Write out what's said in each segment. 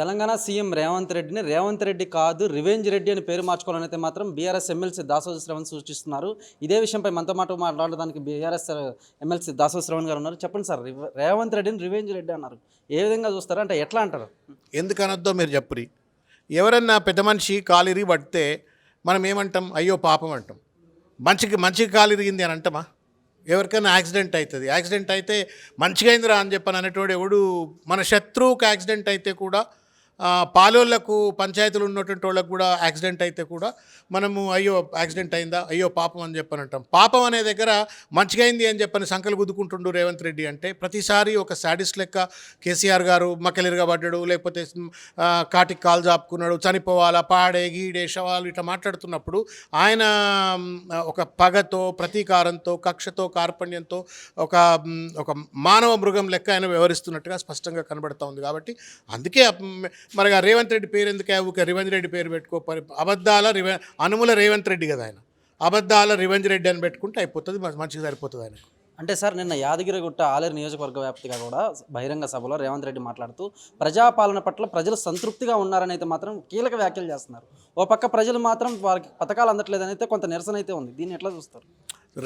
Telangana CM Revanth రెడ్డిని రేవంత్ రెడ్డి కాదు revenge Reddy అని పేరు మార్చుకోవాలని అయితే మాత్రం బీఆర్ఎస్ ఎమ్మెల్సీ దాసోజు శ్రవణ్ సూచిస్తున్నారు. ఇదే విషయంపై మనతో మాట మాట్లాడడానికి బీఆర్ఎస్ ఎమ్మెల్సీ దాసోజు శ్రవణ్ గారు ఉన్నారు. చెప్పండి సార్ రివ- రేవంత్ రెడ్డిని రివెంజ్ రెడ్డి అన్నారు. ఏ విధంగా చూస్తారు? అంటే ఎట్లా అంటారు? ఎందుకనొద్దో మీరు చెప్పురి. ఎవరన్నా పెద్ద మనిషి కాలిరి పడితే మనం ఏమంటాం? అయ్యో పాపం అంటాం. మంచికి మంచికి కాలిరిగింది అని అంటామా? ఎవరికైనా యాక్సిడెంట్ అవుతుంది. యాక్సిడెంట్ అయితే మంచిగా అయిందిరా అని చెప్పని అనేటోడు ఎవడు మన శత్రువుకి యాక్సిడెంట్ అయితే కూడా పాలోళ్ళకు పంచాయతీలు ఉన్నటువంటి వాళ్ళకు కూడా యాక్సిడెంట్ అయితే కూడా మనము అయ్యో యాక్సిడెంట్ అయిందా అయ్యో పాపం అని చెప్పని అంటాం. పాపం అనే దగ్గర మంచిగా అయింది అని చెప్పని సంకలు గుద్దుకుంటుండు రేవంత్ రెడ్డి అంటే ప్రతిసారి ఒక శాడిస్ట్ లెక్క కేసీఆర్ గారు మక్కలిరుగా పడ్డాడు లేకపోతే కాటికి కాలు జాపుకున్నాడు చనిపోవాలా పాడే గీడే శవాలు ఇట్లా మాట్లాడుతున్నప్పుడు ఆయన ఒక పగతో ప్రతీకారంతో కక్షతో కార్పణ్యంతో ఒక ఒక మానవ మృగం లెక్క ఆయన వ్యవహరిస్తున్నట్టుగా స్పష్టంగా కనబడతా ఉంది. కాబట్టి అందుకే మరి ఆ రేవంత్ రెడ్డి పేరు ఎందుకే ఒక రివంజ్ రెడ్డి పేరు పెట్టుకో అబద్ధాల రివ అనుముల రేవంత్ రెడ్డి కదా ఆయన. అబద్ధాల రివంజ్ రెడ్డి అని పెట్టుకుంటే అయిపోతుంది మంచిగా సరిపోతుంది ఆయనకు. అంటే సార్ నిన్న యాదగిరిగుట్ట ఆలేరు నియోజకవర్గ వ్యాప్తిగా కూడా బహిరంగ సభలో రేవంత్ రెడ్డి మాట్లాడుతూ ప్రజాపాలన పట్ల ప్రజలు సంతృప్తిగా ఉన్నారని అయితే మాత్రం కీలక వ్యాఖ్యలు చేస్తున్నారు. ఓ పక్క ప్రజలు మాత్రం వారికి పథకాలు అందట్లేదని అయితే కొంత నిరసన అయితే ఉంది. దీన్ని ఎట్లా చూస్తారు?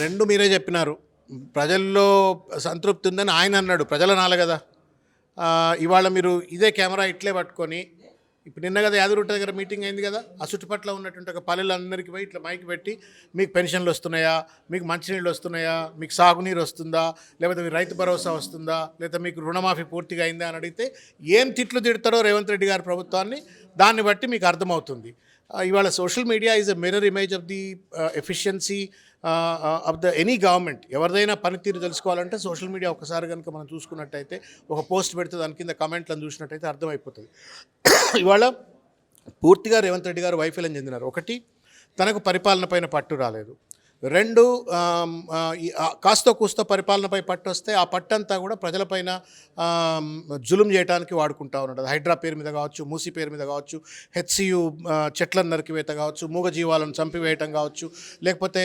రెండు మీరే చెప్పినారు. ప్రజల్లో సంతృప్తి ఉందని ఆయన అన్నాడు. ప్రజలు అనాలి కదా ఇవాళ మీరు ఇదే కెమెరా ఇట్లే పట్టుకొని ఇప్పుడు నిన్న కదా యాదగిరిగుట్ట దగ్గర మీటింగ్ అయింది కదా ఆ చుట్టుపక్కల ఉన్నటువంటి ఒక పల్లెలందరికీ పోయి ఇట్లా మైక్ పెట్టి మీకు పెన్షన్లు వస్తున్నాయా మీకు మంచినీళ్ళు వస్తున్నాయా మీకు సాగునీరు వస్తుందా లేకపోతే మీకు రైతు భరోసా వస్తుందా లేదా మీకు రుణమాఫీ పూర్తిగా అయిందా అని అడిగితే ఏం తిట్లు తిడతారో రేవంత్ రెడ్డి గారి ప్రభుత్వాన్ని దాన్ని బట్టి మీకు అర్థమవుతుంది. Uh, ఇవాళ social media is a mirror image of the efficiency of the any government ఎవరిదైనా పనితీరు తెలుసుకోవాలంటే సోషల్ మీడియా ఒకసారి కనుక మనం చూసుకున్నట్టయితే ఒక పోస్ట్ పెడితే దాని కింద కమెంట్లను చూసినట్టయితే అర్థమైపోతుంది. ఇవాళ పూర్తిగా రేవంత్ రెడ్డి గారు వైఫల్యం చెందినారు. ఒకటి తనకు పరిపాలన పైన పట్టు రాలేదు. రెండు కాస్త కూస్త కూస్తో పరిపాలనపై పట్టు వస్తే ఆ పట్టంతా కూడా ప్రజలపైన జులుం చేయడానికి వాడుకుంటా ఉన్నాడు. హైడ్రా పేరు మీద కావచ్చు మూసి పేరు మీద కావచ్చు హెచ్సియు చెట్లను నరికివేత కావచ్చు మూగజీవాలను చంపివేయటం కావచ్చు లేకపోతే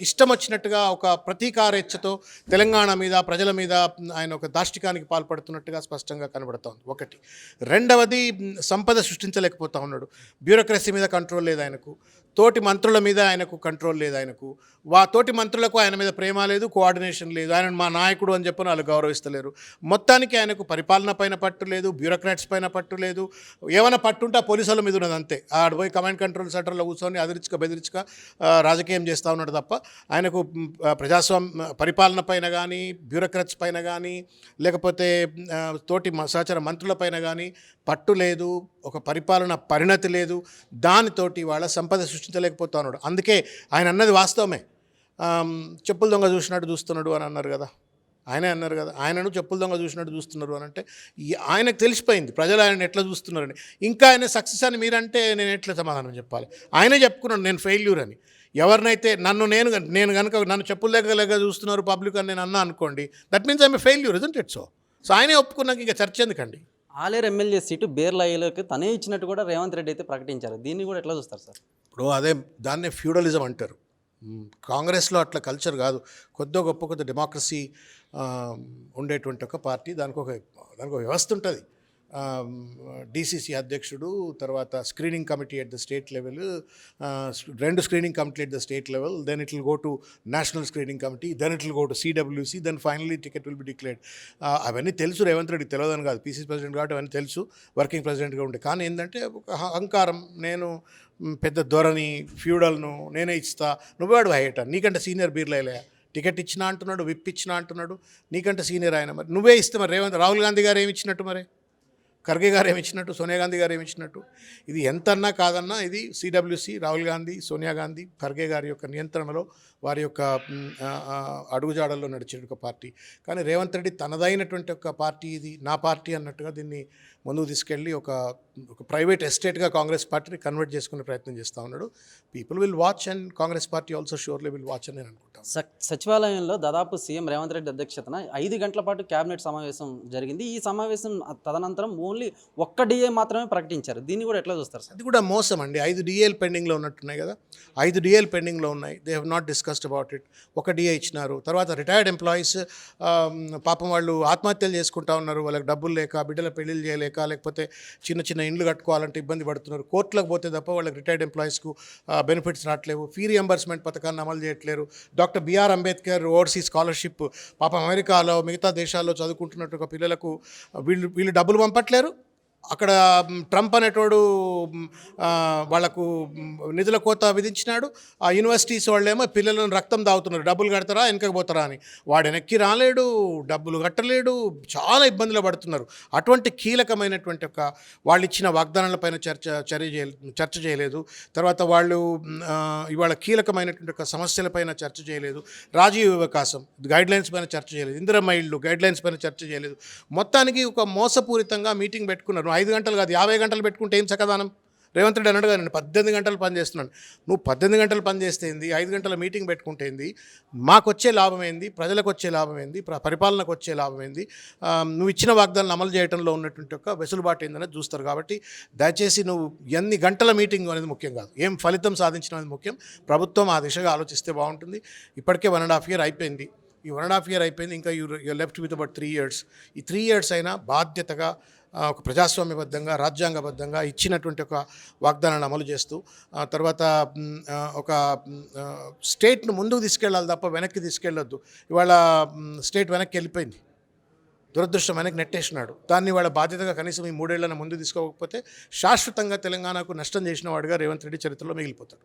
ఇష్టం వచ్చినట్టుగా ఒక ప్రతీకారేచ్ఛతో తెలంగాణ మీద ప్రజల మీద ఆయన ఒక దాష్టికానికి పాల్పడుతున్నట్టుగా స్పష్టంగా కనబడుతోంది ఒకటి. రెండవది సంపద సృష్టించలేకపోతా ఉన్నాడు. బ్యూరోక్రసీ మీద కంట్రోల్ లేదు ఆయనకు. తోటి మంత్రుల మీద ఆయనకు కంట్రోల్ లేదు ఆయనకు. వా తోటి మంత్రులకు ఆయన మీద ప్రేమ లేదు కోఆర్డినేషన్ లేదు. ఆయన మా నాయకుడు అని చెప్పని వాళ్ళు గౌరవిస్తలేరు. మొత్తానికి ఆయనకు పరిపాలన పైన పట్టు లేదు బ్యూరోక్రాట్స్ పైన పట్టు లేదు. ఏమైనా పట్టుంటే ఆ పోలీసుల మీద ఉన్నది అంతే. ఆడ పోయి కమాండ్ కంట్రోల్ సెంటర్లో కూర్చొని అదిరిచుక బెదిరించుక రాజకీయం చేస్తూ ఉన్నాడు తప్ప ఆయనకు ప్రజాస్వామ్య పరిపాలన పైన కానీ బ్యూరోక్రాట్స్ పైన కానీ లేకపోతే తోటి మ- సహచర మంత్రుల పైన కానీ పట్టు లేదు ఒక పరిపాలన పరిణతి లేదు. దానితోటి వాళ్ళ సంపద సృష్టి సృష్టించలేకపోతా ఉన్నాడు అందుకే ఆయన అన్నది వాస్తవమే. చెప్పులు చెప్పుల దొంగ చూసినట్టు చూస్తున్నాడు అని అన్నారు కదా. ఆయనే అన్నారు కదా ఆయనను చెప్పుల దొంగ చూసినట్టు చూస్తున్నారు అని అంటే ఆయనకు తెలిసిపోయింది. ప్రజలు ఆయన ఎట్లా చూస్తున్నారని. ఇంకా ఆయన సక్సెస్ అని మీరంటే నేను ఎట్లా సమాధానం చెప్పాలి? ఆయనే చెప్పుకున్నాడు నేను ఫెయిల్యూర్ అని. ఎవరినైతే నన్ను నేను నేను కనుక నన్ను చెప్పుల దగ్గర లేక చూస్తున్నారు పబ్లిక్ అని నేను అన్నా అనుకోండి దట్ మీన్స్ ఐఎమ్ ఫెయిల్యూర్ ఇదంట్ ఇట్ సో సో ఆయనే ఒప్పుకున్నాక ఇంకా చర్చ ఎందుకండి? ఆలేరు ఎమ్మెల్యే సీటు బేర్ల తనే ఇచ్చినట్టు కూడా రేవంత్ రెడ్డి అయితే ప్రకటించారు. దీన్ని కూడా ఎట్లా చూస్తారు సార్? ఇప్పుడు అదే దాన్నే ఫ్యూడలిజం అంటారు. కాంగ్రెస్లో అట్లా కల్చర్ కాదు. కొద్దో గొప్ప కొద్ది డెమోక్రసీ ఉండేటువంటి ఒక పార్టీ. దానికి ఒక దానికి ఒక వ్యవస్థ ఉంటుంది. డిసిసి అధ్యక్షుడు తర్వాత screening committee at the state level రెండు screening committee at the state level then it will go to national screening committee then it will go to CWC then finally ticket will be declared అవన్నీ తెలుసు రేవంత్ రెడ్డి తెలియదని కాదు. PCC president కాబట్టి అవన్నీ తెలుసు working ప్రెసిడెంట్గా ఉండే. కానీ ఏంటంటే ఒక అహంకారం నేను పెద్ద ధోరణి ఫ్యూడల్ను నేనే ఇస్తా నువ్వాడు హైట నీకంటే సీనియర్ బీర్లేలే టికెట్ ఇచ్చినా అంటున్నాడు విప్ ఇచ్చినా అంటున్నాడు నీకంటే సీనియర్ ఆయన మరి. నువ్వే ఇస్తే మరి రేవంత్ రాహుల్ గాంధీ గారు ఏమి ఇచ్చినట్టు మరి? ఖర్గే గారు ఏమి ఇచ్చినట్టు సోనియా గాంధీ గారు ఏమి ఇచ్చినట్టు ఇది ఎంతన్నా కాదన్నా ఇది సిడబ్ల్యూసి రాహుల్ గాంధీ సోనియా గాంధీ ఖర్గే గారి యొక్క నియంత్రణలో వారి యొక్క అడుగుజాడల్లో నడిచిన ఒక పార్టీ. కానీ రేవంత్ రెడ్డి తనదైనటువంటి ఒక పార్టీ ఇది నా పార్టీ అన్నట్టుగా దీన్ని ముందుకు తీసుకెళ్ళి ఒక ఒక ప్రైవేట్ ఎస్టేట్గా కాంగ్రెస్ పార్టీని కన్వర్ట్ చేసుకునే ప్రయత్నం చేస్తూ ఉన్నాడు. People will watch and Congress party also surely will watch అని నేను అనుకుంటాను. సచివాలయంలో దాదాపు సీఎం రేవంత్ రెడ్డి అధ్యక్షతన ఐదు గంటల పాటు కేబినెట్ సమావేశం జరిగింది. ఈ సమావేశం తదనంతరం ఓన్లీ ఒక్క డిఏ మాత్రమే ప్రకటించారు. దీన్ని కూడా ఎట్లా చూస్తారు సార్? అది కూడా మోసం అండి. ఐదు డిఏలు పెండింగ్లో ఉన్నట్టున్నాయి కదా. ఐదు డిఏలు పెండింగ్లో ఉన్నాయి. They have not discussed about it ఒక డిఏ ఇచ్చినారు. తర్వాత రిటైర్డ్ ఎంప్లాయీస్ పాపం వాళ్ళు ఆత్మహత్యలు చేసుకుంటా ఉన్నారు. వాళ్ళకి డబ్బులు లేక బిడ్డల పెళ్ళిళ్ళు చేయలేక లేక లేకపోతే చిన్న చిన్న ఇండ్లు కట్టుకోవాలంటే ఇబ్బంది పడుతున్నారు. కోర్టులకు పోతే తప్ప వాళ్ళకి రిటైర్డ్ ఎంప్లాయీస్కు బెనిఫిట్స్ రావట్లేవు. ఫీ రియంబర్స్మెంట్ పథకాన్ని అమలు చేయట్లేరు. Doctor BR Ambedkar overseas scholarship పాపం అమెరికాలో మిగతా దేశాల్లో చదువుకుంటున్నట్టు పిల్లలకు వీళ్ళు వీళ్ళు డబ్బులు పంపట్లేరు. అక్కడ ట్రంప్ అనేటోడు వాళ్ళకు నిధుల కోత విధించినాడు. ఆ యూనివర్సిటీస్ వాళ్ళేమో పిల్లలను రక్తం తాగుతున్నారు. డబ్బులు కడతారా వెనకకి పోతారా అని. వాడు వెనక్కి రాలేడు డబ్బులు కట్టలేడు చాలా ఇబ్బందులు పడుతున్నారు. అటువంటి కీలకమైనటువంటి ఒక వాళ్ళు ఇచ్చిన వాగ్దానాలపైన చర్చ చర్య చేయ చర్చ చేయలేదు. తర్వాత వాళ్ళు ఇవాళ కీలకమైనటువంటి ఒక సమస్యలపైన చర్చ చేయలేదు. రాజీవ్ అవకాశం గైడ్ లైన్స్ పైన చర్చ చేయలేదు. ఇందిరమైళ్ళు గైడ్ లైన్స్ పైన చర్చ చేయలేదు. మొత్తానికి ఒక మోసపూరితంగా మీటింగ్ పెట్టుకున్నారు. నువ్వు ఐదు గంటలు కాదు యాభై గంటలు పెట్టుకుంటే ఏం చక్కదానం? రేవంత్ రెడ్డి అన్నాడు కదా నేను పద్దెనిమిది గంటలు పని చేస్తున్నాను. నువ్వు పద్దెనిమిది గంటలు పని ఏంది? ఐదు గంటల మీటింగ్ పెట్టుకుంటే ఏంది? మాకు వచ్చే లాభం ఏంది? ప్రజలకు వచ్చే లాభం ఏంది? పరిపాలనకు వచ్చే లాభం ఏంది? నువ్వు ఇచ్చిన వాగ్దానాలు అమలు చేయడంలో ఉన్నటువంటి యొక్క వెసులుబాటు ఏందనేది చూస్తారు కాబట్టి దయచేసి నువ్వు ఎన్ని గంటల మీటింగ్ అనేది ముఖ్యం కాదు. ఏం ఫలితం సాధించడం అనేది ముఖ్యం. ప్రభుత్వం ఆ దిశగా ఆలోచిస్తే బాగుంటుంది. ఇప్పటికే వన్ అండ్ హాఫ్ ఇయర్ అయిపోయింది. ఈ వన్ అండ్ హాఫ్ ఇయర్ అయిపోయింది. ఇంకా you you left with about three years ఈ త్రీ ఇయర్స్ అయినా బాధ్యతగా ఒక ప్రజాస్వామ్యబద్ధంగా రాజ్యాంగబద్ధంగా ఇచ్చినటువంటి ఒక వాగ్దానాన్ని అమలు చేస్తూ తర్వాత ఒక స్టేట్ను ముందుకు తీసుకెళ్ళాలి తప్ప వెనక్కి తీసుకెళ్ళొద్దు. ఇవాళ స్టేట్ వెనక్కి వెళ్ళిపోయింది. దురదృష్టం వెనక్కి నెట్టేసినాడు. దాన్ని వాళ్ళ బాధ్యతగా కనీసం ఈ మూడేళ్ళను ముందు తీసుకోకపోతే శాశ్వతంగా తెలంగాణకు నష్టం చేసిన వాడుగా రేవంత్ రెడ్డి చరిత్రలో మిగిలిపోతాడు.